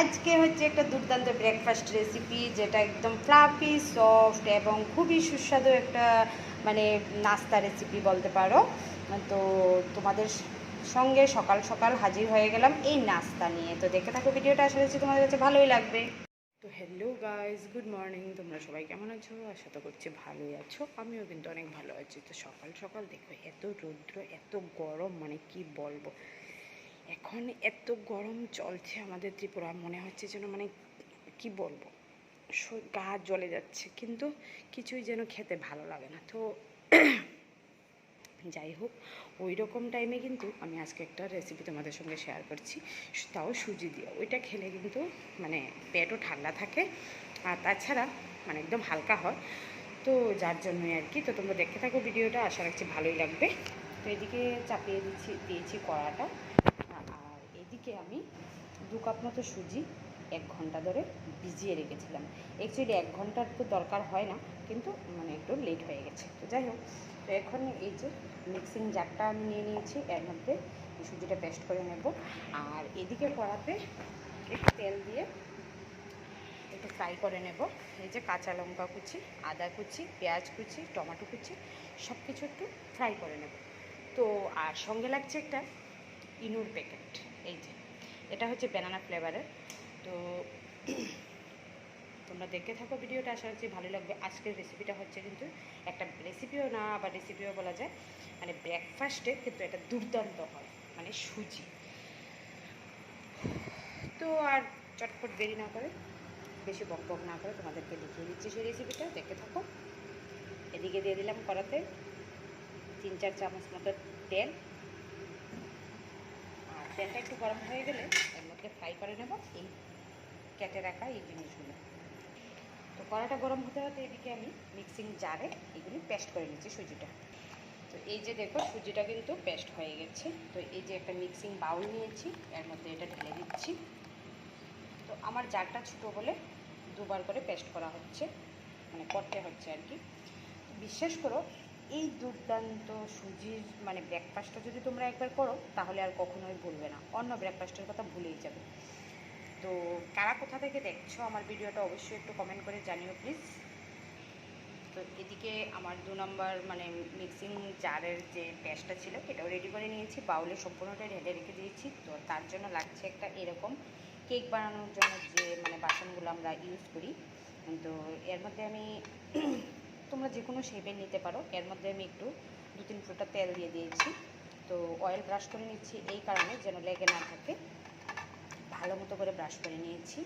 আজকে হচ্ছে একটা দুর্দান্ত ব্রেকফাস্ট রেসিপি যেটা একদম ফ্লাফি সফট এবং খুবই সুস্বাদু একটা মানে নাস্তা রেসিপি বলতে পারো। তো তোমাদের সঙ্গে সকাল সকাল হাজির হয়ে গেলাম এই নাস্তা নিয়ে। তো দেখে থাকো ভিডিওটা, আশা করছি তোমাদের কাছে ভালোই লাগবে। তো হ্যালো গাইজ গুড মর্নিং তোমরা সবাই কেমন আছো? আশা তো করছি ভালোই আছো। আমিও কিন্তু অনেক ভালো আছি। তো সকাল সকাল দেখো এত রৌদ্র, এত গরম মানে কি বলব? এখন এত গরম চলছে আমাদের ত্রিপুরা, মনে হচ্ছে যেন মানে কি বলব? গা জ্বলে যাচ্ছে, কিন্তু কিছুই যেন খেতে ভালো লাগে না। তো যাই হোক ওই রকম টাইমে কিন্তু আমি আজকে একটা রেসিপি তোমাদের সঙ্গে শেয়ার করছি। তাও সুজি দিয়ে। ওইটা খেলে কিন্তু মানে পেটও ঠান্ডা থাকে, আর তাছাড়া মানে একদম হালকা হয়। তো যার জন্যই আর কি, তো তোমরা দেখতে থাকো ভিডিওটা, আশা রাখছি ভালোই লাগবে। তো এদিকে চাপিয়ে দিচ্ছি, দিয়েছি কড়াটা। দু কাপ মতো সুজি এক ঘণ্টা ধরে ভিজিয়ে রেখেছিলাম। অ্যাকচুয়ালি এক ঘণ্টার তো দরকার হয় না, কিন্তু মানে একটু লেট হয়ে গেছে। তো যাই হোক, তো এখন এই যে মিক্সিং জারটা আমি নিয়ে নিয়েছি, এর মধ্যে সুজিটা পেস্ট করে নেব। আর এদিকে কড়াতে একটু তেল দিয়ে একটু ফ্রাই করে নেব। এই যে কাঁচা লঙ্কা কুচি, আদা কুচি, পেঁয়াজ কুচি, টমেটো কুচি সব কিছু একটু ফ্রাই করে নেব। তো আর সঙ্গে লাগছে একটা ইনুর প্যাকেট এই যে। এটা হচ্ছে ব্যানানা ফ্লেভারের তো তোমরা দেখতে থাকো ভিডিওটা, আশা করছি ভালো লাগবে। আজকের রেসিপিটা হচ্ছে কিন্তু একটা রেসিপিও না, আবার রেসিপিও বলা যায়। মানে ব্রেকফাস্টে কিন্তু এটা দুর্দান্ত হয় মানে সুজি। তো আর চটপট দেরি না করে, বেশি বক বক না করে তোমাদেরকে দেখিয়ে দিচ্ছি সেই রেসিপিটা দেখতে থাকো। এদিকে দিয়ে দিলাম কড়াতে তিন চার চামচ মতো তেল। তেলটা একটু গরম হয়ে গেলে এর মধ্যে ফ্রাই করে নেব এই কেটে রাখা এই জিনিসগুলো। তো কড়াটা গরম হতে হতে এদিকে আমি মিক্সিং জারে এগুলি পেস্ট করে নিচ্ছি সুজিটা। তো এই যে দেখো, সুজিটা কিন্তু পেস্ট হয়ে গেছে। তো এই যে একটা মিক্সিং বাউল নিয়েছি, এর মধ্যে এটা ঢেলে দিচ্ছি। তো আমার জারটা ছোটো বলে দুবার করে পেস্ট করা হচ্ছে মানে করতে হচ্ছে আর কি। বিশ্বাস করো এই দুর্দান্ত সুজির মানে ব্রেকফাস্টটা যদি তোমরা একবার করো, তাহলে আর কখনোই ভুলবে না। অন্য ব্রেকফাস্টের কথা ভুলেই যাবে। তো কারা কোথা থেকে দেখছ আমার ভিডিওটা অবশ্যই একটু কমেন্ট করে জানিও প্লিজ তো এদিকে আমার দু নম্বর মানে মিক্সিং জারের যে পেস্টটা ছিল এটাও রেডি করে নিয়েছি। বাউলে সম্পূর্ণটা ঢেলে রেখে দিয়েছি। তো তার জন্য লাগছে একটা এরকম কেক বানানোর জন্য যে মানে বাসনগুলো আমরা ইউজ করি। তো এর মধ্যে আমি তোমরা যে কোনো শেপের নিতে পারো। এর মধ্যে আমি একটু দু তিন ফুটা তেল দিয়ে দিয়েছি। তো অয়েল ব্রাশ করে নিচ্ছি এই কারণে যেন লেগে না থাকে। ভালো মতো করে ব্রাশ করে নিয়েছি।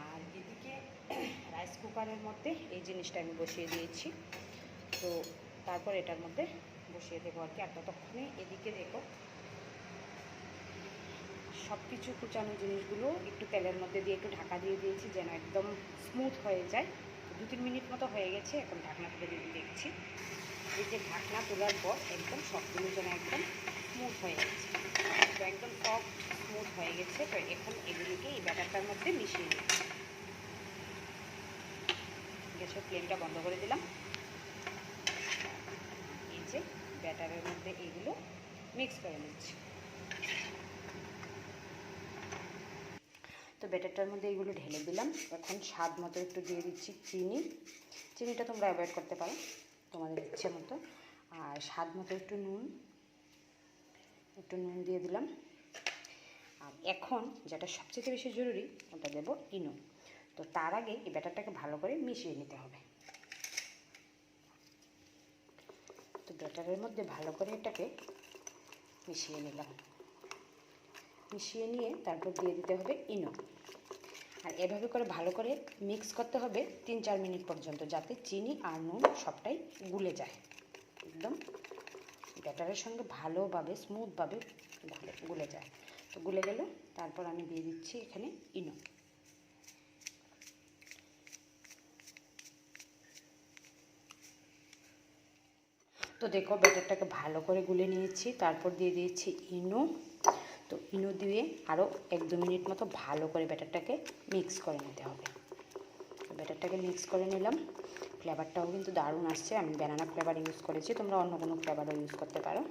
আর এদিকে রাইস কুকারের মধ্যে এই জিনিসটা আমি বসিয়ে দিয়েছি। তো তারপর এটার মধ্যে বসিয়ে দেবো আর কি। আর ততক্ষণে এদিকে দেখো সব কিছু কুচানো জিনিসগুলো একটু তেলের মধ্যে দিয়ে একটু ঢাকা দিয়ে দিয়েছি যেন একদম স্মুথ হয়ে যায়। দু তিন মিনিট মতো হয়ে গেছে, এখন ঢাকনা তুলে দিয়ে দেখছি। এই যে ঢাকনা তোলার পর একদম সবগুলো যেন একদম স্মুথ হয়ে গেছে। তো একদম সফট স্মুথ হয়ে গেছে, তো এখন এগুলিকে এই ব্যাটারটার মধ্যে মিশিয়ে নিচ্ছি গ্যাসের ফ্লেমটা বন্ধ করে দিলাম। এই যে ব্যাটারের মধ্যে এগুলো মিক্স করে নিচ্ছি। তো ব্যাটারটার মধ্যে এগুলো ঢেলে দিলাম। এখন স্বাদ মতো একটু দিয়ে দিচ্ছি চিনি। চিনিটা তোমরা অ্যাভয়েড করতে পারো, তোমাদের ইচ্ছে মতো। আর স্বাদ মতো একটু নুন একটু নুন দিয়ে দিলাম। আর এখন যেটা সবচেয়ে বেশি জরুরি, ওটা দেবো ইনো। তো তার আগে এই ব্যাটারটাকে ভালো করে মিশিয়ে নিতে হবে। তো ব্যাটারের মধ্যে ভালো করে এটাকে মিশিয়ে নিলাম। মিশিয়ে নিয়ে তারপর দিয়ে দিতে হবে ইনো। আর এভাবে করে ভালো করে মিক্স করতে হবে তিন চার মিনিট পর্যন্ত, যাতে চিনি আর নুন সবটাই গুলে যায়। একদম ব্যাটারের সঙ্গে ভালোভাবে স্মুথভাবে গুলে গুলে যায়। তো গুলে গেলে, তারপর আমি দিয়ে দিচ্ছি এখানে ইনো। তো দেখো ব্যাটারটাকে ভালো করে গুলে নিয়েছি, তারপর দিয়ে দিয়েছি ইনো। তো ইনো দিয়ে আরও এক দু মিনিট মতো ভালো করে ব্যাটারটাকে মিক্স করে নিতে হবে। তো ব্যাটারটাকে মিক্স করে নিলাম। ফ্লেভারটাও কিন্তু দারুণ আসছে। আমি ব্যানানা ফ্লেভার ইউজ করেছি। তোমরা অন্য কোনো ফ্লেভারও ইউজ করতে পারো।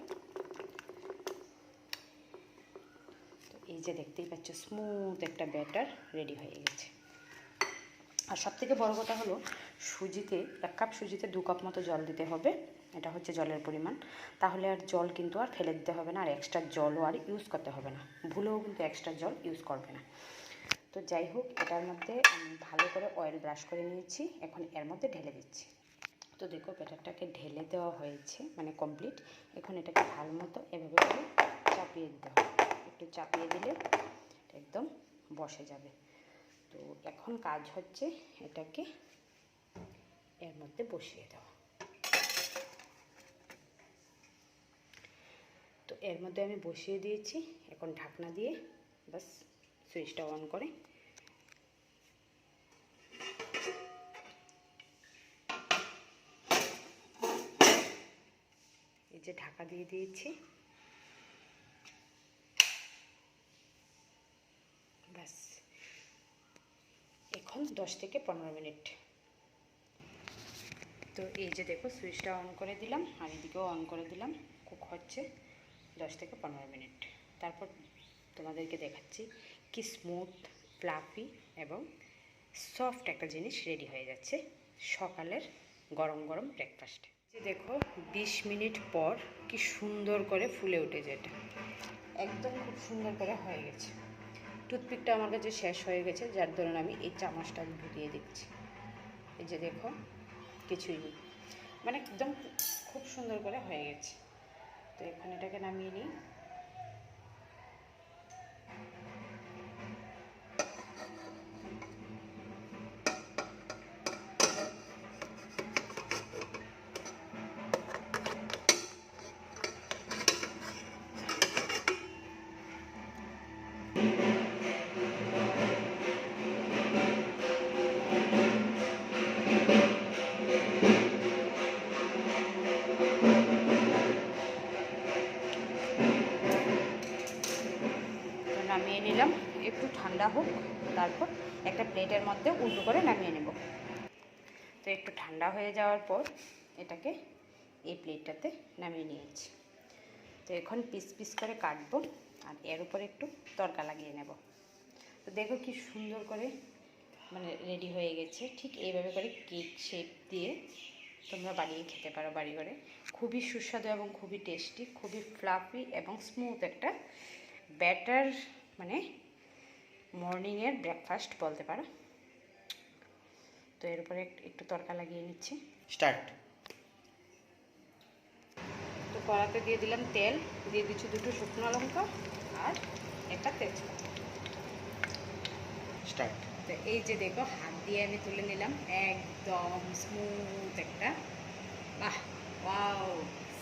তো এই যে দেখতেই পাচ্ছ স্মুথ একটা ব্যাটার রেডি হয়ে গেছে। আর সব থেকে বড়ো কথা হলো সুজিতে, এক কাপ সুজিতে দু কাপ মতো জল দিতে হবে। এটা হচ্ছে জলের পরিমাণ। তাহলে আর জল কিন্তু আর ফেলে দিতে হবে না, আর এক্সট্রা জলও আর ইউজ করতে হবে না। ভুলেও কিন্তু এক্সট্রা জল ইউজ করবে না। তো যাই হোক, এটার মধ্যে আমি ভালো করে অয়েল ব্রাশ করে নিয়েছি। এখন এর মধ্যে ঢেলে দিচ্ছি। তো দেখো, ব্যাটারটাকে ঢেলে দেওয়া হয়েছে মানে কমপ্লিট এখন এটাকে ভালো মতো এভাবে চাপিয়ে দিতে হবে। একটু চাপিয়ে দিলে একদম বসে যাবে। তো এখন কাজ হচ্ছে এটাকে এর মধ্যে বসিয়ে দেওয়া। তো এর মধ্যে আমি বসিয়ে দিয়েছি, এখন ঢাকনা দিয়ে বাস সুইচটা অন করে। এই যে ঢাকা দিয়ে দিয়েছি ব্যাস এখন দশ থেকে পনেরো মিনিট। তো এই যে দেখো সুইচটা অন করে দিলাম, আর এদিকেও অন করে দিলাম কুক হচ্ছে দশ থেকে পনেরো মিনিট। তারপর তোমাদেরকে দেখাচ্ছি কি স্মুথ ফ্লাফি এবং সফট একটা জিনিস রেডি হয়ে যাচ্ছে সকালের গরম গরম ব্রেকফাস্টে যে দেখো, বিশ মিনিট পর কি সুন্দর করে ফুলে উঠেছে এটা। একদম খুব সুন্দর করে হয়ে গেছে। টুথপিকটা আমার কাছে শেষ হয়ে গেছে, যার দরুন আমি এই চামচটা ঢুকিয়ে দিচ্ছি। এই যে দেখো কিছুই নেই। মানে একদম খুব সুন্দর করে হয়ে গেছে। তো এখন এটাকে নামিয়ে নিই। ঠান্ডা হোক, তারপর একটা প্লেটের মধ্যে উল্টো করে নামিয়ে নেব। তো একটু ঠান্ডা হয়ে যাওয়ার পর এটাকে এই প্লেটটাতে নামিয়ে নিয়েছি। তো এখন পিস পিস করে কাটবো আর এর উপরে একটু তরকা লাগিয়ে নেব। তো দেখো কি সুন্দর করে মানে রেডি হয়ে গেছে। ঠিক এইভাবে করে কেক শেপ দিয়ে তোমরা বানিয়ে খেতে পারো বাড়ি ঘরে খুবই সুস্বাদু এবং খুবই টেস্টি, খুবই ফ্লাফি এবং স্মুথ একটা ব্যাটার মানে মর্নিংয়ের ব্রেকফাস্ট বলতে পারো। তো এর উপরে একটু তরকা লাগিয়ে নিচ্ছি। স্টার্ট তো কড়াতে দিয়ে দিলাম তেল দিয়ে দিচ্ছি দুটো শুকনো লঙ্কা আর একটা তেজপাতা। স্টার্ট তো এই যে দেখো হাত দিয়ে আমি তুলে নিলাম একদম স্মুথ একটা। বাহ ওয়াও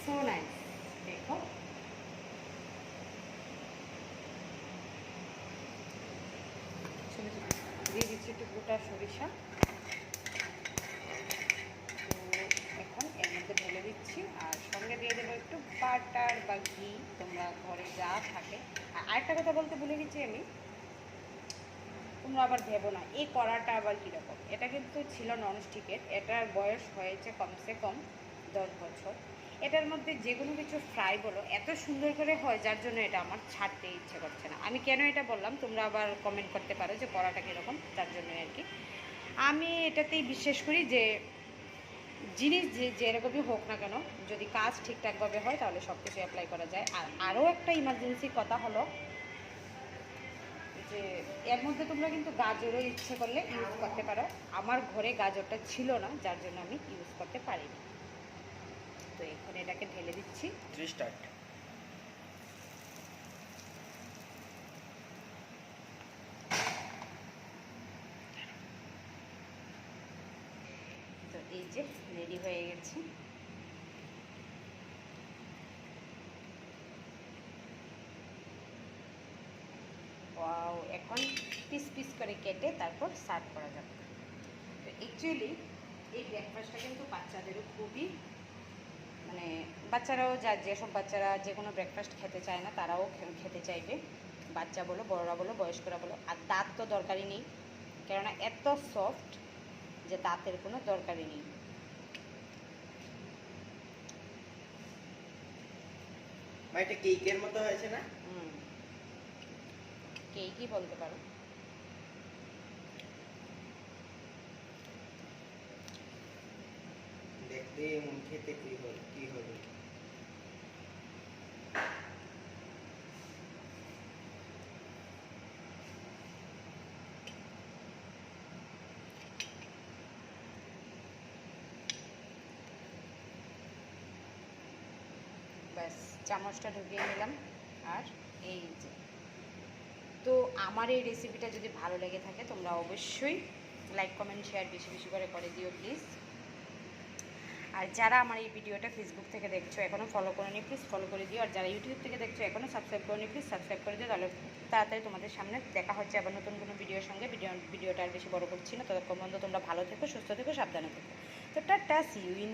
সো নাইস দেখো ছোটো ছোটো দিয়ে দিচ্ছি একটু গোটা সরিষা। তো এখন এর মধ্যে ঢেলে দিচ্ছি, আর সঙ্গে দিয়ে দেবো একটু বাটার বা ঘি, তোমরা ঘরে যা থাকে। আর আরেকটা কথা বলতে ভুলে গেছি আমি, তোমরা আবার ভেবো না, এই কড়াটা আবার কীরকম? এটা কিন্তু ছিল ননস্টিকের এটার বয়স হয়েছে কমসে কম দশ বছর। এটার মধ্যে যে কোনো কিছু ফ্রাই বলো, এত সুন্দর করে হয় যার জন্য এটা আমার ছাড়তে ইচ্ছে করছে না। আমি কেন এটা বললাম? তোমরা আবার কমেন্ট করতে পারো যে কড়াটা কীরকম, তার জন্য আর কি। আমি এটাতেই বিশ্বাস করি যে, জিনিস যে যেরকমই হোক না কেন, যদি কাজ ঠিকঠাকভাবে হয় তাহলে সব কিছু অ্যাপ্লাই করা যায়। আর আরও একটা ইমার্জেন্সি কথা হলো যে, এর মধ্যে তোমরা কিন্তু গাজরও ইচ্ছে করলে ইউজ করতে পারো। আমার ঘরে গাজরটা ছিল না, যার জন্য আমি ইউজ করতে পারিনি। তো এখন এটাকে ঢেলে দিচ্ছি। থ্রি স্টার্ট তো এই যে রেডি হয়ে গেছে। ওয়াও এখন পিস পিস করে কেটে তারপর সার্ভ করা যাবে। তো অ্যাকচুয়ালি এই ব্রেকফাস্টটা কিন্তু বাচ্চাদেরও খুবই মানে বাচ্চারাও যা যেসব বাচ্চারা যে কোনো ব্রেকফাস্ট খেতে চায় না তারাও খেতে চাইবে। বাচ্চা বলো বড়রা বলো বয়স্করা বলো আর দাঁত তো দরকারই নেই। কেননা এত সফট যে দাঁতের কোনো দরকারই নেই। এটা কেকের মতো হয়েছে না? হুম। কেকই বলতে পারো। খেতে কি হবে কি হবে? ব্যাস, চামচটা ঢুকিয়ে নিলাম। আর এই যে। তো আমার এই রেসিপিটা যদি ভালো লেগে থাকে, তোমরা অবশ্যই লাইক কমেন্ট শেয়ার বেশি বেশি করে করে দিও প্লিজ আর যারা আমার এই ভিডিওটা ফেসবুক থেকে দেখছ এখনও ফলো করে নি প্লিজ ফলো করে দিও। আর যারা ইউটিউব থেকে দেখছ এখনও সাবস্ক্রাইব করে নি প্লিজ সাবস্ক্রাইব করে দিও। তাহলে তাড়াতাড়ি তোমাদের সামনে দেখা হচ্ছে আবার নতুন কোনো ভিডিওর সঙ্গে। ভিডিও ভিডিওটা আর বেশি বড় করছি না। ততক্ষণ পর্যন্ত তোমরা ভালো থেকো, সুস্থ থেকো, সাবধানে থেকো। তো টাটা সি ইউ